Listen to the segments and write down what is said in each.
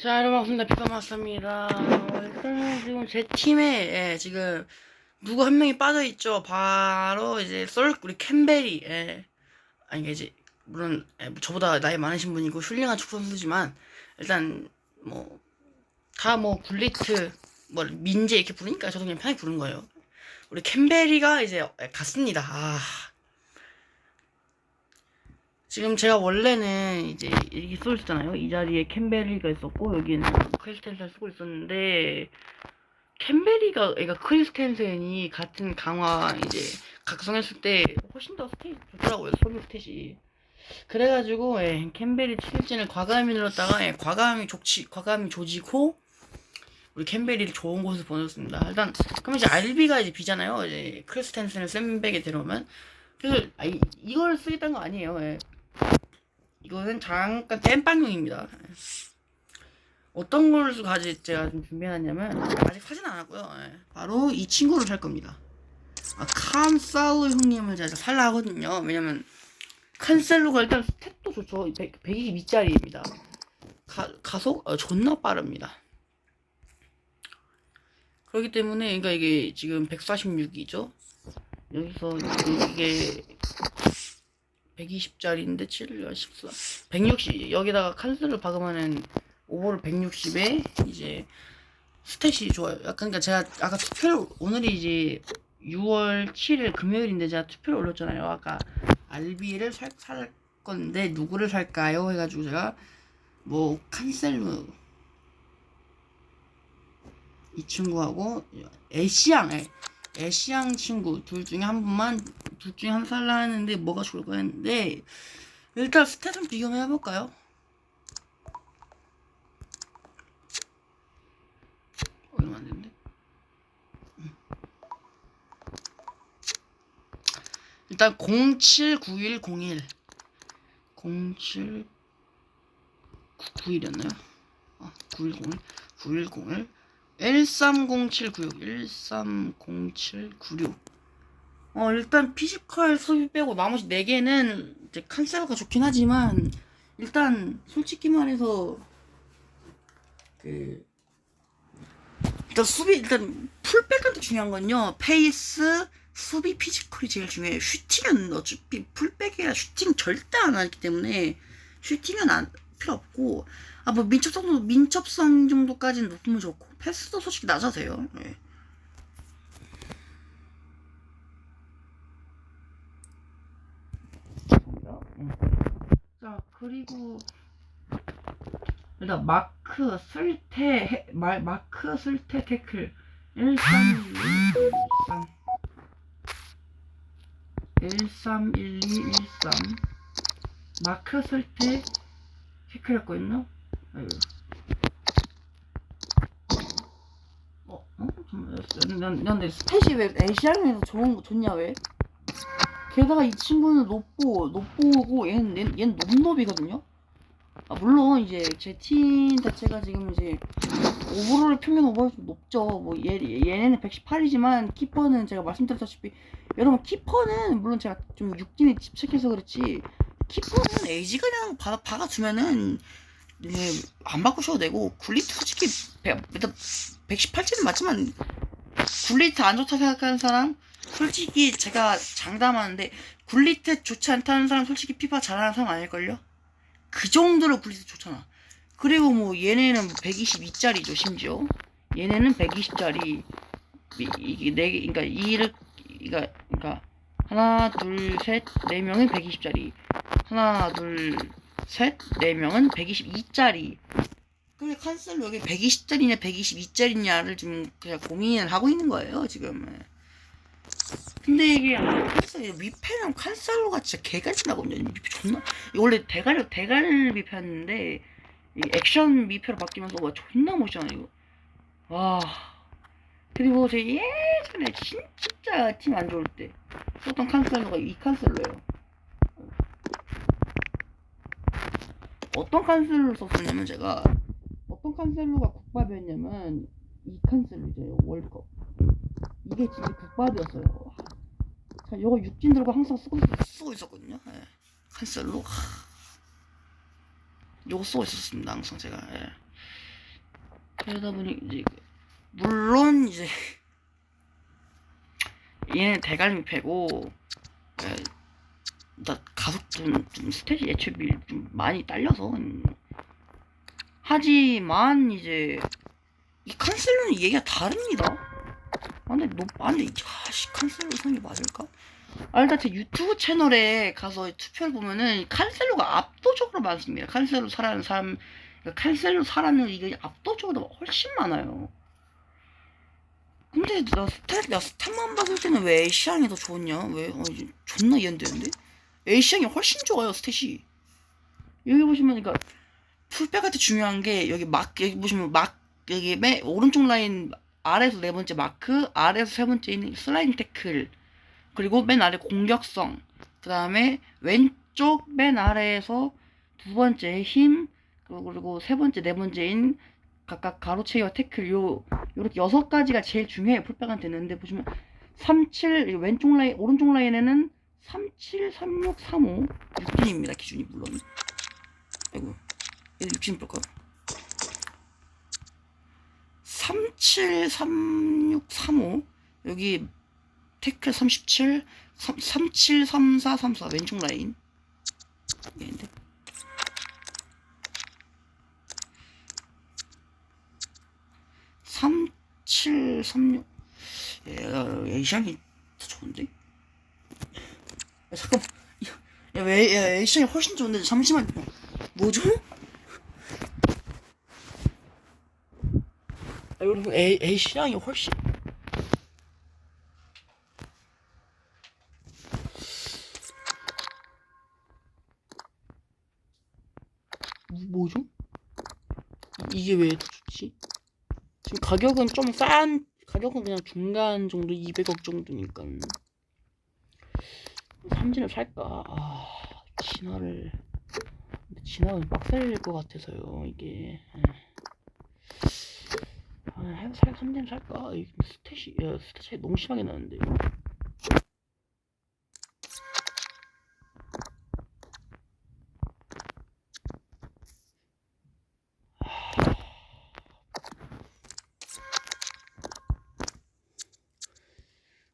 자, 여러분 반갑습니다. 피파마스터입니다. 일단 지금 제 팀에 예, 지금 누구 한 명이 빠져 있죠. 바로 이제 썰 우리 캠벨이 예. 아니 이제 물론 예, 저보다 나이 많으신 분이고 훌륭한 축구 선수지만 일단 뭐 다뭐 굴리트 뭐 민재 이렇게 부르니까 저도 그냥 편하게 부른 거예요. 우리 캠벨이가 이제 예, 갔습니다. 아. 지금 제가 원래는 이제 이렇게 써 있잖아요. 이 자리에 캠베리가 있었고 여기는 크리스텐센 쓰고 있었는데 캠베리가 애가 크리스텐센이 같은 강화 이제 각성했을 때 훨씬 더 스탯이 좋더라고요. 소비 스탯이. 그래가지고 예, 캠베리 칠진을 과감히 눌렀다가 예, 과감히 조치 과감히 조지고 우리 캠베리를 좋은 곳에 보냈습니다. 일단 그럼 이제 알비가 이제 비잖아요. 이제 크리스텐센을 센백에 데려오면 그래서 아, 이, 이걸 쓰겠다는 거 아니에요. 예. 이거는 잠깐 땜빵용입니다. 어떤 걸 가지 제가 좀 준비해놨냐면 아직 사진 안 하고요. 예. 바로 이 친구를 살 겁니다. 아, 칸살로 형님을 제가 살라 하거든요. 왜냐면 칸셀로가 일단 스탯도 좋죠. 100, 122짜리입니다. 가, 가속 어, 존나 빠릅니다. 그렇기 때문에 그러니까 이게 지금 146이죠. 여기서 이게 120짜리인데 7, 14, 160 여기다가 칸슬을 박으면은 오버를 160에 이제 스탯이 좋아요. 그러니까 제가 아까 투표를 오늘이 이제 6월 7일 금요일인데 제가 투표를 올렸잖아요. 아까 알비를 살, 살 건데 누구를 살까요? 해가지고 제가 뭐 칸셀루 이 친구하고 애쉬양 애- 애쉬양 친구 둘 중에 한 분만 둘 중에 한 살라 했는데 뭐가 좋을까 했는데 일단 스탯 좀 비교해 해볼까요? 얼마 안 되는데? 음. 일단 079101 07 91이었나요? 아, 9101 9101 130796 130796 어 일단 피지컬 소비 빼고 나머지 4개는 이제 칸셀가 좋긴 하지만 일단 솔직히 말해서 그 일단 수비 일단 풀백한테 중요한 건요. 페이스 수비 피지컬이 제일 중요해요 슈팅은 어차피 풀백이라 슈팅 절대 안 하기 때문에 슈팅은 안 필요 없고 아 뭐 민첩성 도 민첩성 정도까지는 높으면 좋고 패스도 솔직히 낮아도 돼요 예. 음. 자 그리고 일단 마크 쓸테 해- 마, 마크 쓸테 태클 131213 131213 마크 쓸테 태클 했거든요 아이고. 어? 어? 난, 난, 근데 스탯이 왜 에시아에서 좋은 거 좋냐 왜? 게다가 이 친구는 높고 높고고 얘는 얘는, 높높이거든요. 아 물론 이제 제 팀 자체가 지금 이제 오버롤 평균 오버가 좀 높죠. 뭐 얘 얘네는 118이지만 키퍼는 제가 말씀드렸다시피 여러분 키퍼는 물론 제가 좀 육진에 집착해서 그렇지 키퍼는 에이지가 그냥 받아 박아주면은 네, 안 바꾸셔도 되고 굴리트 솔직히 100, 일단 118짜리 맞지만 굴리트 안 좋다 생각하는 사람 솔직히 제가 장담하는데 굴리트 좋지 않다는 사람 솔직히 피파 잘하는 사람 아닐걸요? 그 정도로 굴리트 좋잖아. 그리고 뭐 얘네는 122짜리죠 심지어. 얘네는 120짜리. 이게 네 개, 그러니까 이를 그러니까 그러니까 하나 둘 셋 네 명은 120짜리. 하나 둘 셋 네 명은 122짜리. 근데 칸셀로 여기 120짜리냐 122짜리냐를 지금 그냥 고민을 하고 있는 거예요 지금. 근데 이게 아, 칸셀 위패는 칸셀로가 진짜 개같이 나거든요. 위패 존나 원래 대가리 대가리 위패였는데 이 액션 위패로 바뀌면서 와 존나 멋있잖아 이거. 와 그리고 제 예전에 진짜 팀 안 좋을 때 썼던 칸셀로가 이 칸셀로예요. 어떤 칸셀로를 썼었냐면 제가 어떤 칸셀로가 국밥이었냐면 이 칸셀로죠 월드컵. 이게 진짜 국밥이었어요. 자, 요거 육진 들고 항상 쓰고, 쓰고 있었거든요. 예. 칸셀로. 하. 요거 쓰고 있었습니다, 항상 제가. 예. 그러다 보니 이제 그- 물론 이제 얘는 대갈미 패고 에, 나 가속 좀, 좀 스탯이 애초에 밀- 좀 많이 딸려서 음. 하지만 이제 이 칸셀로는 얘기가 다릅니다. 아, 근데 너 아니 아씨 칸셀로 성이 맞을까? 아 일단 제 유튜브 채널에 가서 투표를 보면은 칸셀로가 압도적으로 많습니다. 칸셀로 사라는 사람, 칸셀로 사라는 이게 압도적으로 훨씬 많아요. 근데 나 스탯, 나 스탯만 봤을 때는 왜 에이시앙이 더 좋냐? 왜? 어, 존나 이해되는데? 에이시앙이 훨씬 좋아요, 스탯이. 여기 보시면, 그니까, 풀백한테 중요한 게, 여기 막, 여기 보시면 막, 여기 맨 오른쪽 라인 아래에서 네 번째 마크, 아래에서 세 번째 있는 슬라이딩 태클, 그리고 맨 아래 공격성, 그 다음에 왼쪽 맨 아래에서 두 번째 힘, 그리고 세 번째, 네 번째인 각각 가로채기와 태클, 요, 요렇게 여섯 가지가 제일 중요해요, 풀백한테는. 근데 보시면 37, 왼쪽 라인, 오른쪽 라인에는 37, 36, 35, 6진입니다, 기준이 물론. 아이고, 얘도 6진 볼까? 37, 36, 35. 여기 태클 37, 3, 37, 34, 34 왼쪽 라인. 얘인데. 삼, 칠, 삼, 육. 얘가 에이션이 더 좋은데? 야, 잠깐. 야, 왜, 야, 에이션이 훨씬 좋은데, 잠시만. 뭐죠? 아, 여러분, 에, 에이션이 훨씬. 뭐죠? 이게 왜 지? 지금 가격은 좀 싼, 가격은 그냥 중간 정도 200억 정도니까. 삼진을 살까? 아, 진화를. 근데 진화는 빡셀 것 같아서요, 이게. 아, 해- 살, 삼진 살까? 이 스탯이, 야, 스탯이 너무 심하게 나는데.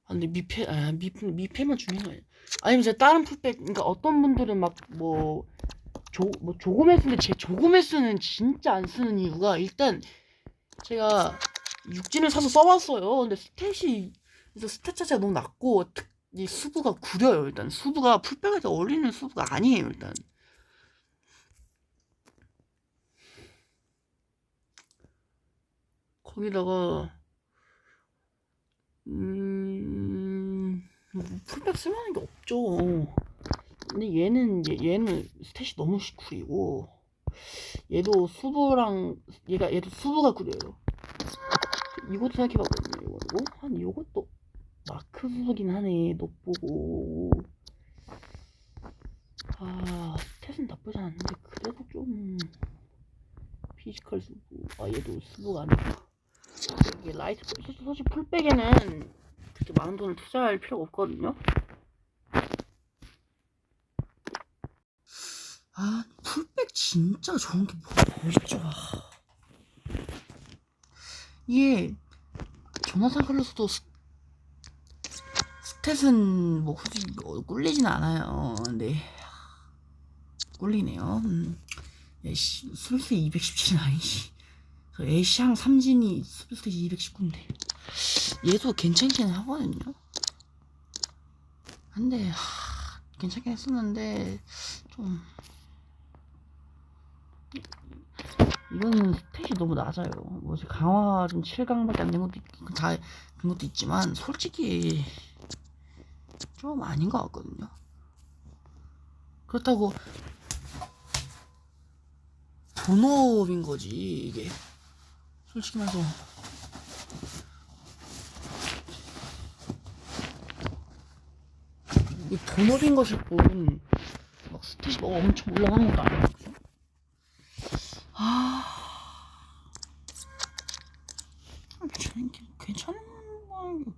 아, 근데 미패, 아, 미, 미패만 아니야. 아니면 제가 다른 풀백, 그러니까 어떤 분들은 막, 뭐, 조, 뭐, 조금에 쓰는데 제 조금에 쓰는 진짜 안 쓰는 이유가 일단 제가 육진을 사서 써봤어요. 근데 스탯이, 그래서 스탯 자체가 너무 낮고, 특, 이 수부가 구려요, 일단. 수부가 풀백한테 어울리는 수부가 아니에요, 일단. 거기다가, 음, 뭐 풀백 쓸만한 게 없죠. 근데 얘는 얘, 얘는 스탯이 너무 구리고 얘도 수부랑 얘가 얘도 수부가 구려요. 이것도 생각해봤거든요. 이거 이거 한 이것도 마크 수부긴 하네. 너 보고 아 스탯은 나쁘지 않은데 그래도 좀 피지컬 수부 아 얘도 수부가 아니고 이게 라이트 사실 풀백에는 그렇게 많은 돈을 투자할 필요가 없거든요. 아, 풀백 진짜 좋은 게 뭐, 뭐 있죠? 아. 이게, 조나산 클로스도 스, 스탯은 뭐, 굳이 뭐 꿀리진 않아요. 근데, 꿀리네요. 음. 야, 씨, 슬슬 217은 아니지. 저 에이시앙 삼진이 슬슬 219인데. 얘도 괜찮긴 하거든요. 근데, 하, 괜찮긴 했었는데, 좀, 이거는 스탯이 너무 낮아요. 뭐 이제 강화 좀 7강밖에 안 된 것도 있, 다, 된 것도 있지만 솔직히 좀 아닌 것 같거든요. 그렇다고 본업인 거지 이게 솔직히 말해서 이 본업인 것일 뿐 막 스탯이 막 엄청 올라가는 것도 아니거든요. 아, 괜찮은 거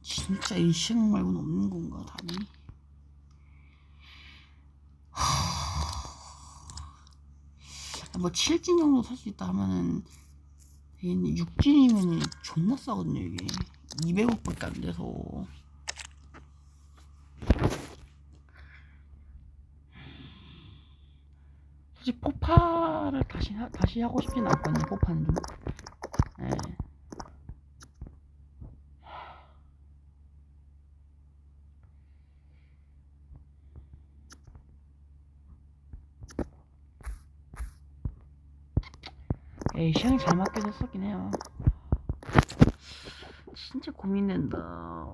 진짜 이 시간 말고는 없는 건가 답이? 하... 뭐 7진 정도 살 수 있다 하면은 얘는 6진이면 존나 싸거든요 이게 200억밖에 안 돼서 솔직히 포파를 다시 하, 다시 하고 싶진 않거든요 포파는 좀. 예. 에이 시간이 잘 맞게 됐었긴 해요. 진짜 고민된다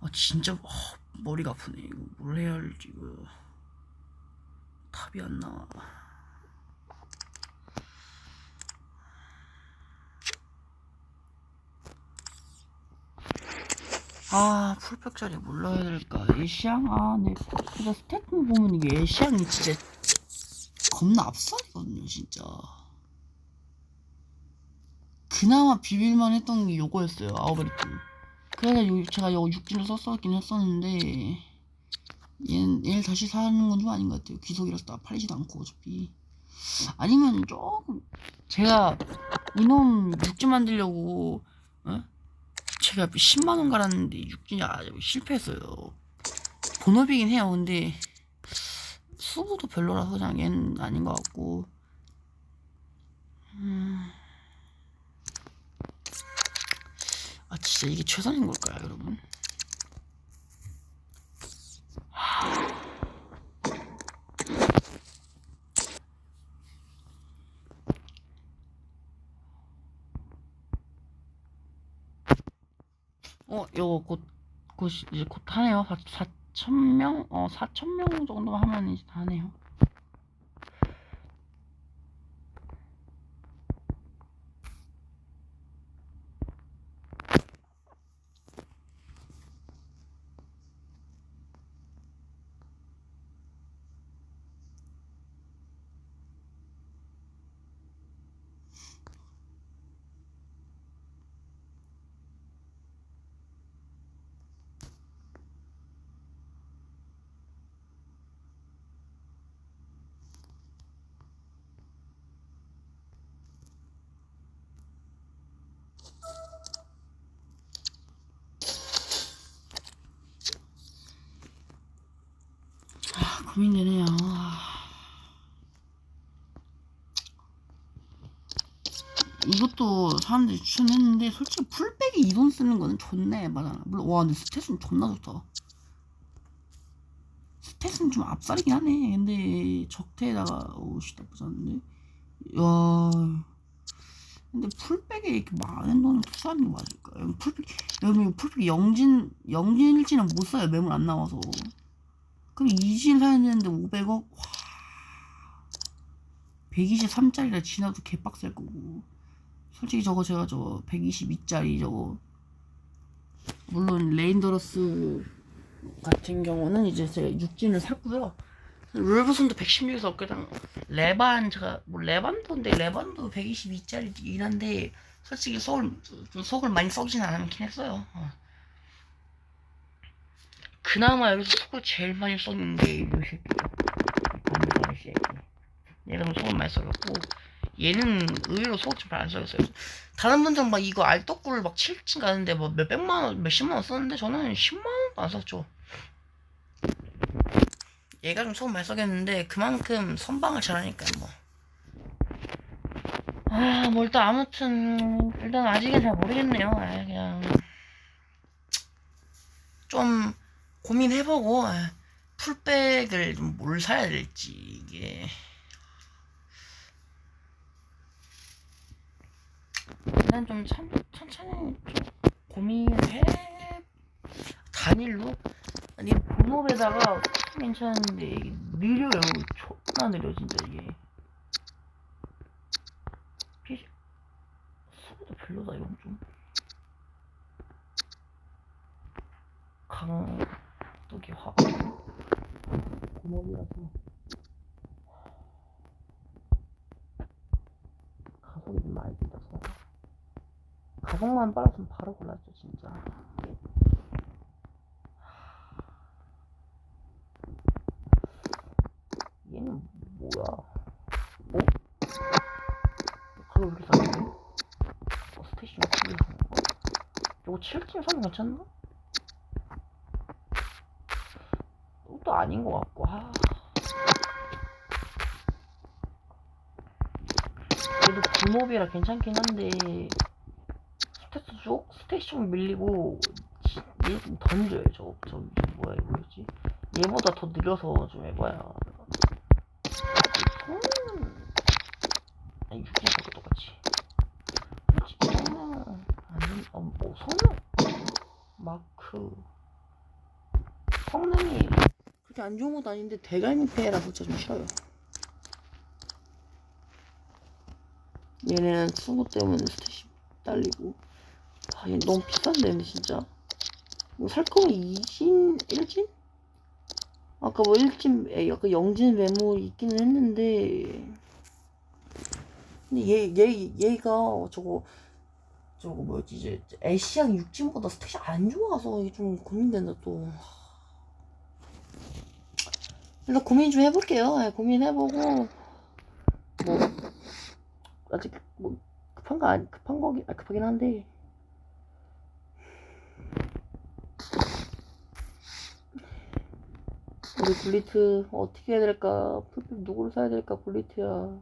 아 진짜 어, 머리가 아프네. 이거 뭘 해야 할지 이거. 답이 안 나와. 아 풀백짜리 뭘로 해야 될까? 애시앙 아네. 근데 스태트 보면 이게 애시앙이 진짜 겁나 앞살이거든요 진짜. 그나마 비빌만 했던 게 요거였어요 아우베리트 그래서 요, 제가 요 6진을 썼었긴 했었는데 얘는, 얘를 다시 사는 건 좀 아닌 것 같아요. 귀속이라서 다 팔리지도 않고 어차피. 아니면 조금 제가 이놈 6진 만들려고 어? 제가 10만원 갈았는데 6진이 아주 실패했어요. 본업이긴 해요. 근데 수부도 별로라서 그냥 얘는 아닌 것 같고 음... 아 진짜 이게 최선인 걸까요 여러분? 어 요거 곧, 곧 이제 곧 하네요 4, 4천명? 어 4천명 정도만 하면 이제 다 하네요 아, 고민되네요. 아. 이것도 사람들이 추천했는데 솔직히 풀백에 이돈 쓰는 거는 좋네 맞아 물론 와 근데 스탯은 존나 좋다. 스탯은 좀 앞살이긴 하네. 근데 적태에다가 오씨 나쁘지 않은데? 야. 근데 풀백에 이렇게 많은 돈을 투자하는 게 맞을까 풀백 여러분 풀백 영진 영진 일진은 못 사요 매물 안 나와서 그럼 이진 사야 되는데 500억? 와. 123짜리라 지나도 개빡셀 거고. 솔직히 저거 제가 저 122짜리 저거. 물론 레인더러스 같은 경우는 이제 제가 육진을 샀고요. 룰브선도 116에서 그냥 레반 제가 뭐 레반도인데 레반도 122짜리이긴 한데 솔직히 속을 좀 속을 많이 썩진 않긴 했어요. 어. 그나마 여기서 속을 제일 많이 썼는 게이 새끼야. 반달 새끼. 얘는 속을 많이 썩었고 얘는 의외로 속을 좀안 썩었어요. 다른 분들은 막 이거 알떡구를 막 7층 가는데 뭐 몇백만 원, 몇십만 원 썼는데 저는 10만 원도 안 썼죠. 얘가 좀 속을 많이 썩였는데 그만큼 선방을 잘하니까 뭐. 아, 뭐 일단 아무튼 일단 아직은 잘 모르겠네요. 아, 그냥 좀 고민해보고 아, 풀백을 좀 뭘 사야 될지 이게. 일단 좀 참, 천천히 좀 고민해. 단일로? 아니 본업에다가 괜찮은데 이게 느려요. 존나 느려 진짜 이게. 피 수보다 별로다 이건 좀. 강... 고목이라서 가속이 좀 많이 들어서 가속이 자석만 빨았으면 바로 골랐죠 진짜 얘는 뭐야 어? 왜 이렇게 싸지? 어, 7쯤 사면 괜찮나? 또 아닌 것 같고 아. 그래도 굴몹이라 괜찮긴 한데 스탯 쪽 스테이션 밀리고 지- 얘좀 던져요 저, 저 뭐야 이거 뭐지? 얘보다 더 느려서 좀 해봐야. 성능은 아니 유지하고 똑같이. 성능 아니 어, 뭐 성능? 마크. 성능이 그렇게 안 좋은 것도 아닌데 대갈미패라서 진짜 좀 싫어요. 얘네는 수고 때문에 스탯이 딸리고. 아, 얘 너무 비싼데 근데 진짜. 이거 살 거면 2진? 1진? 아까 뭐 1진, 에, 아까 0진 메모 있기는 했는데. 근데 얘, 얘, 얘가 저거 저거 뭐였지? 이제 애쉬양 6진보다 스탯이 안 좋아서 이게 좀 고민된다 또 일단 고민 좀 해볼게요. 예, 고민해보고 뭐 아직 뭐 급한 거 아니 급한 거긴 아, 급하긴 한데. 우리 블리트 어떻게 해야 될까? 풀필 누구를 사야 될까 블리트야?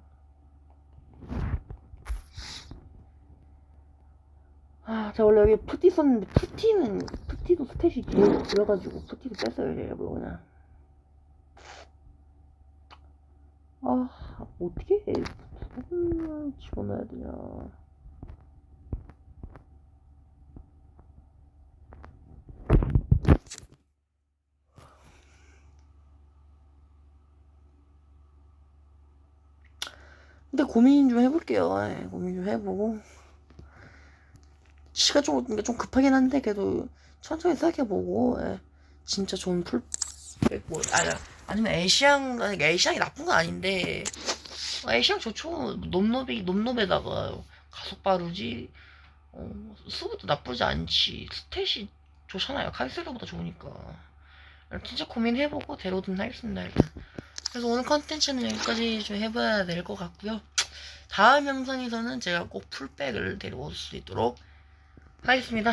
아, 저 원래 여기 푸티 썼는데 푸티는 푸티도 스탯이 줄여가지고 푸티도 뺐어요 일부러 그냥 아 어떻게 해 누굴 집어 넣어야 되냐? 근데 고민 좀 해볼게요. 예, 고민 좀 해보고. 시간 좀, 그러니까 좀 급하긴 한데 그래도 천천히 생각해보고 예. 진짜 좋은 풀 뭐, 아니, 아니면 애시앙 아니 애시앙이 나쁜 건 아닌데 어, 애시앙 좋죠. 놈놈이 놈놈에다가 가속 빠르지 어, 수부도 나쁘지 않지. 스탯이 좋잖아요. 카이세르보다 좋으니까. 진짜 고민해보고 데려오든 하겠습니다 일단. 그래서 오늘 컨텐츠는 여기까지 좀 해봐야 될 것 같고요. 다음 영상에서는 제가 꼭 풀백을 데려올 수 있도록 하겠습니다